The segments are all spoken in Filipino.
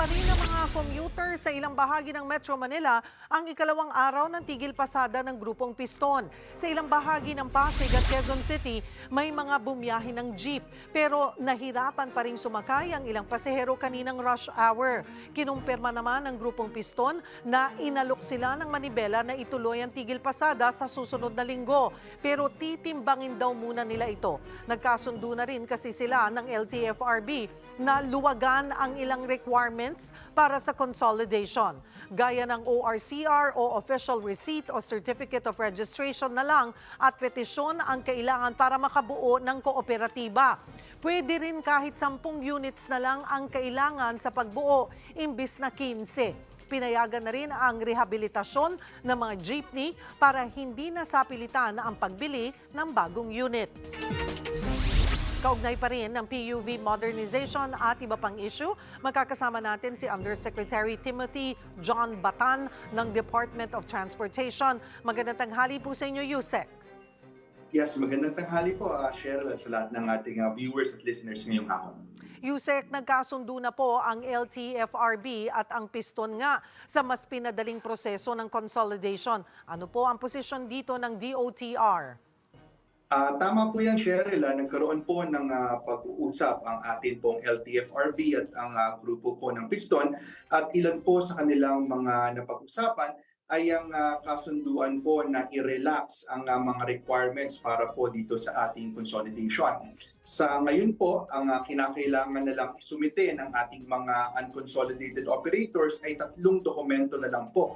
pa rin ng mga commuter sa ilang bahagi ng Metro Manila ang ikalawang araw ng tigil pasada ng grupong Piston. Sa ilang bahagi ng Pasig at Quezon City, may mga bumiyahe ng jeep pero nahirapan pa rin sumakay ang ilang pasahero kaninang rush hour. Kinumpirma naman ng grupong Piston na inalok sila ng manibela na ituloy ang tigil pasada sa susunod na linggo. Pero titimbangin daw muna nila ito. Nagkasundo na rin kasi sila ng LTFRB na luwagan ang ilang requirements para sa consolidation. Gaya ng ORCR o Official Receipt o Certificate of Registration na lang at petisyon ang kailangan para makabuo ng kooperatiba. Pwede rin kahit 10 units na lang ang kailangan sa pagbuo imbis na 15. Pinayagan na rin ang rehabilitasyon ng mga jeepney para hindi nasapilitan ang pagbili ng bagong unit. Kaugnay pa rin ng PUV modernization at iba pang issue, makakasama natin si Undersecretary Timothy John Batan ng Department of Transportation. Magandang tanghali po sa inyo, Yusek. Yes, magandang tanghali po, uh, Cheryl, at sa lahat ng ating uh, viewers at listeners ngayong hapon. Yusek, nagkasundo na po ang LTFRB at ang piston nga sa mas pinadaling proseso ng consolidation. Ano po ang posisyon dito ng DOTR? Ah, tama po yan, Cheryl. ah, nagkaroon po ng ah, pag-uusap ang atin pong LTFRB at ang ah, grupo po ng Piston at ilan po sa kanilang mga napag-usapan ay ang ah, kasunduan po na i-relax ang ah, mga requirements para po dito sa ating consolidation. Sa ngayon po, ang ah, kinakailangan na lang isumite ng ating mga unconsolidated operators ay tatlong dokumento na lang po.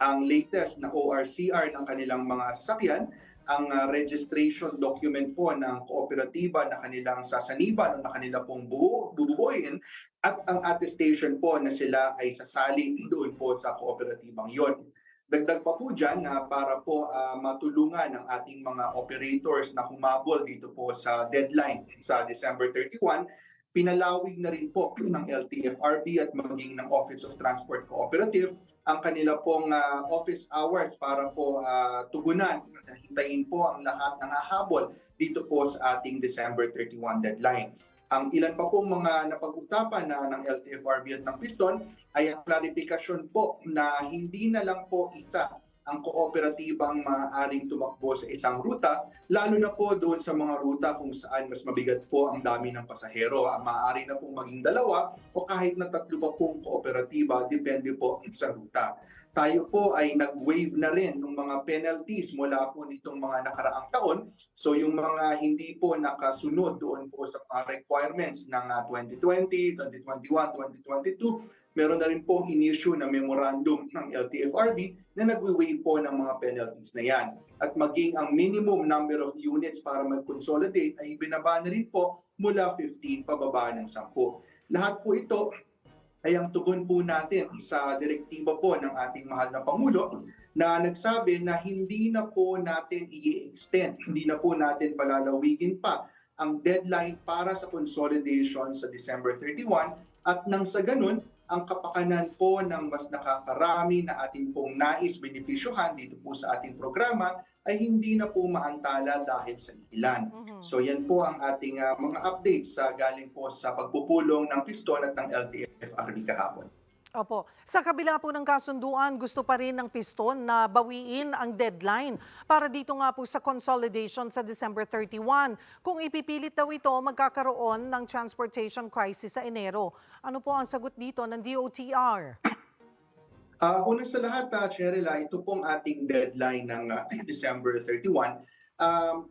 Ang latest na ORCR ng kanilang mga sasakyan, ang uh, registration document po ng kooperatiba na kanilang sasaniban na kanila pong buo, bububuin at ang attestation po na sila ay sasali doon po sa kooperatibang yon. Dagdag pa po dyan na para po ah, matulungan ng ating mga operators na humabol dito po sa deadline sa December 31, pinalawig na rin po ng LTFRB at maging ng Office of Transport Cooperative ang kanila pong ah, office hours para po ah, tugunan, hintayin po ang lahat ng hahabol dito po sa ating December 31 deadline. Ang ilan pa pong mga napag-usapan na ng LTFRB at ng Piston ay ang klarifikasyon po na hindi na lang po isa ang kooperatibang maaaring tumakbo sa isang ruta, lalo na po doon sa mga ruta kung saan mas mabigat po ang dami ng pasahero. Ah, Maaari na pong maging dalawa o kahit na tatlo pa pong kooperatiba, depende po sa ruta. Tayo po ay nag-waive na rin ng mga penalties mula po nitong mga nakaraang taon. So yung mga hindi po nakasunod doon po sa mga requirements ng ah, 2020, 2021, 2022, meron na rin pong in-issue na memorandum ng LTFRB na nagwi-waive po ng mga penalties na yan. At maging ang minimum number of units para mag-consolidate ay binaba na rin po mula 15 pababa ng 10. Lahat po ito ay ang tugon po natin sa direktiba po ng ating mahal na Pangulo na nagsabi na hindi na po natin i-extend, hindi na po natin palalawigin pa ang deadline para sa consolidation sa December 31 at nang sa ganun, ang kapakanan po ng mas nakakarami na ating pong nais benepisyohan dito po sa ating programa ay hindi na po maantala dahil sa ilan. Mhm. So yan po ang ating ah, mga updates sa galing po sa pagpupulong ng piston at ng LTFRB kahapon. Opo. Sa kabila po ng kasunduan, gusto pa rin ng piston na bawiin ang deadline para dito nga po sa consolidation sa December 31. Kung ipipilit daw ito, magkakaroon ng transportation crisis sa Enero. Ano po ang sagot dito ng DOTR? Ah, una sa lahat, uh, Cheryl, ah, ito pong ating deadline ng ah, December 31. Um,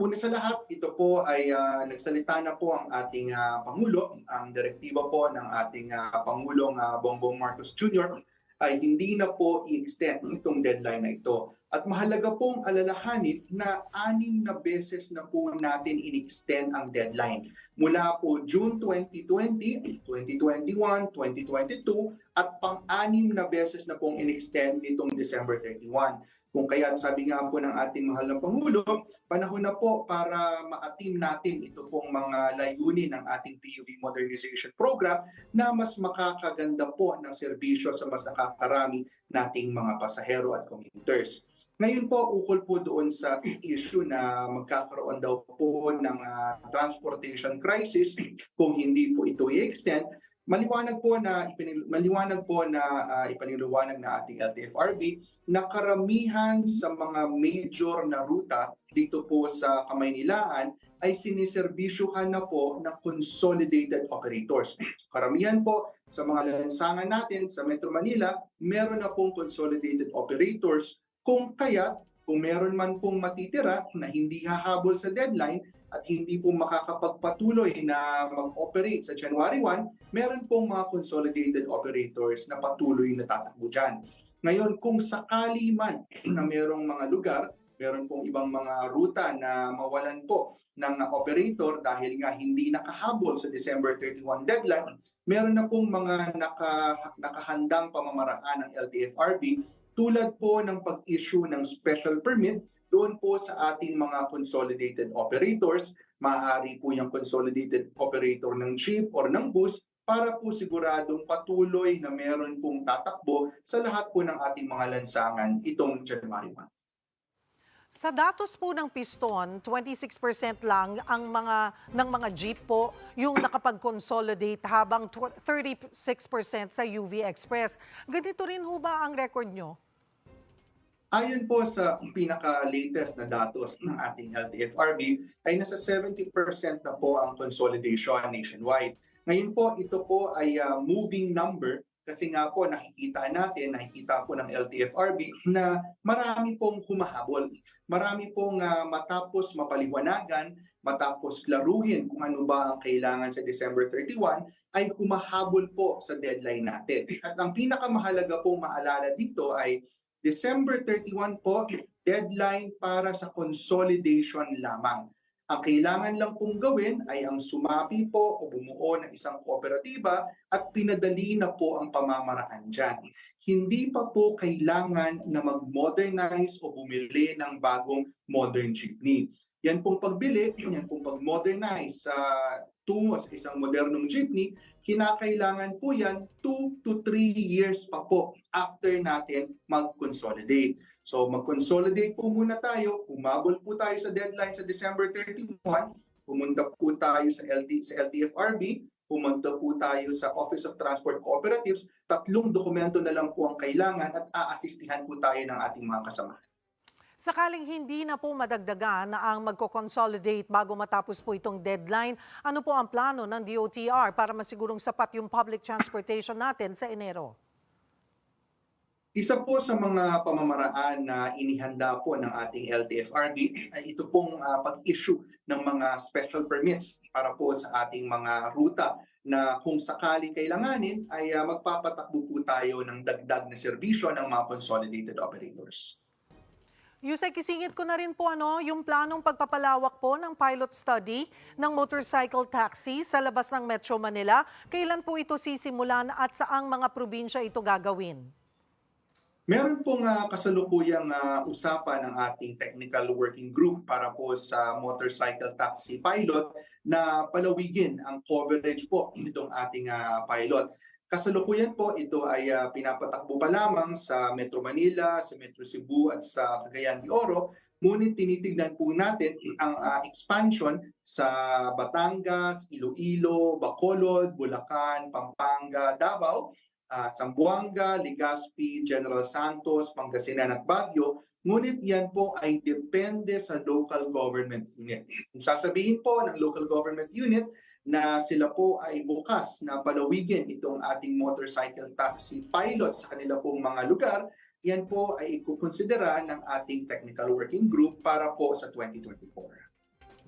una sa lahat, ito po ay ah, nagsalita na po ang ating ah, Pangulo, ang direktiba po ng ating ah, Pangulong ah, Bongbong Marcos Jr. ay hindi na po i-extend itong deadline na ito. At mahalaga pong alalahanin na anim na beses na po natin in-extend ang deadline. Mula po June 2020, 2021, 2022, at pang-anim na beses na pong in-extend itong December 31. Kung kaya sabi nga po ng ating mahal na Pangulo, panahon na po para ma-atim natin ito pong mga layunin ng ating PUV Modernization Program na mas makakaganda po ng serbisyo sa mas nakakarami nating mga pasahero at commuters. Ngayon po, ukol po doon sa issue na magkakaroon daw po ng ah, transportation crisis kung hindi po ito i-extend, maliwanag po na ipinil, maliwanag po na ah, ipaniliwanag na ating LTFRB na karamihan sa mga major na ruta dito po sa Kamaynilaan ay siniserbisyuhan na po ng consolidated operators. Karamihan po sa mga lansangan natin sa Metro Manila, meron na pong consolidated operators kung kaya kung meron man pong matitira na hindi hahabol sa deadline at hindi po makakapagpatuloy na mag-operate sa January 1, meron pong mga consolidated operators na patuloy na tatakbo dyan. Ngayon, kung sakali man na merong mga lugar, meron pong ibang mga ruta na mawalan po ng operator dahil nga hindi nakahabol sa December 31 deadline, meron na pong mga naka, nakahandang pamamaraan ng LTFRB tulad po ng pag-issue ng special permit doon po sa ating mga consolidated operators. Maaari po yung consolidated operator ng jeep or ng bus para po siguradong patuloy na meron pong tatakbo sa lahat po ng ating mga lansangan itong January 1. Sa datos po ng piston, 26% lang ang mga ng mga jeep po yung nakapag-consolidate habang tw- 36% sa UV Express. Ganito rin ho ba ang record nyo? Ayon po sa pinaka-latest na datos ng ating LTFRB ay nasa 70% na po ang consolidation nationwide. Ngayon po, ito po ay ah, moving number kasi nga po nakikita natin, nakikita po ng LTFRB na marami pong humahabol. Marami pong ah, matapos mapaliwanagan, matapos klaruhin kung ano ba ang kailangan sa December 31, ay humahabol po sa deadline natin. At ang pinakamahalaga pong maalala dito ay December 31 po, deadline para sa consolidation lamang. Ang kailangan lang pong gawin ay ang sumapi po o bumuo ng isang kooperatiba at pinadali na po ang pamamaraan dyan. Hindi pa po kailangan na mag-modernize o bumili ng bagong modern jeepney. Yan pong pagbili, yan pong pag-modernize sa tungo sa isang modernong jeepney, kinakailangan po yan 2 to 3 years pa po after natin mag-consolidate. So mag-consolidate po muna tayo, umabol po tayo sa deadline sa December 31, pumunta po tayo sa, LT, sa LTFRB, pumunta po tayo sa Office of Transport Cooperatives, tatlong dokumento na lang po ang kailangan at aasistihan po tayo ng ating mga kasamahan. Sakaling hindi na po madagdagan na ang magko-consolidate bago matapos po itong deadline, ano po ang plano ng DOTR para masigurong sapat yung public transportation natin sa Enero? Isa po sa mga pamamaraan na inihanda po ng ating LTFRB ay ito pong ah, pag-issue ng mga special permits para po sa ating mga ruta na kung sakali kailanganin ay ah, magpapatakbo po tayo ng dagdag na serbisyo ng mga consolidated operators. Yusek, isingit ko na rin po ano, yung planong pagpapalawak po ng pilot study ng motorcycle taxi sa labas ng Metro Manila. Kailan po ito sisimulan at saang mga probinsya ito gagawin? Meron pong ah, kasalukuyang ah, usapan ng ating technical working group para po sa motorcycle taxi pilot na palawigin ang coverage po nitong ating ah, pilot. Kasalukuyan po ito ay ah, pinapatakbo pa lamang sa Metro Manila, sa Metro Cebu at sa Cagayan de Oro. Ngunit tinitignan po natin ang ah, expansion sa Batangas, Iloilo, Bacolod, Bulacan, Pampanga, Davao uh, Zamboanga, Legazpi, General Santos, Pangasinan at Baguio. Ngunit yan po ay depende sa local government unit. Sasabihin po ng local government unit na sila po ay bukas na palawigin itong ating motorcycle taxi pilot sa kanila pong mga lugar, yan po ay ikukonsidera ng ating technical working group para po sa 2024.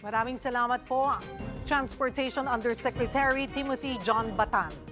Maraming salamat po, Transportation Undersecretary Timothy John Batan.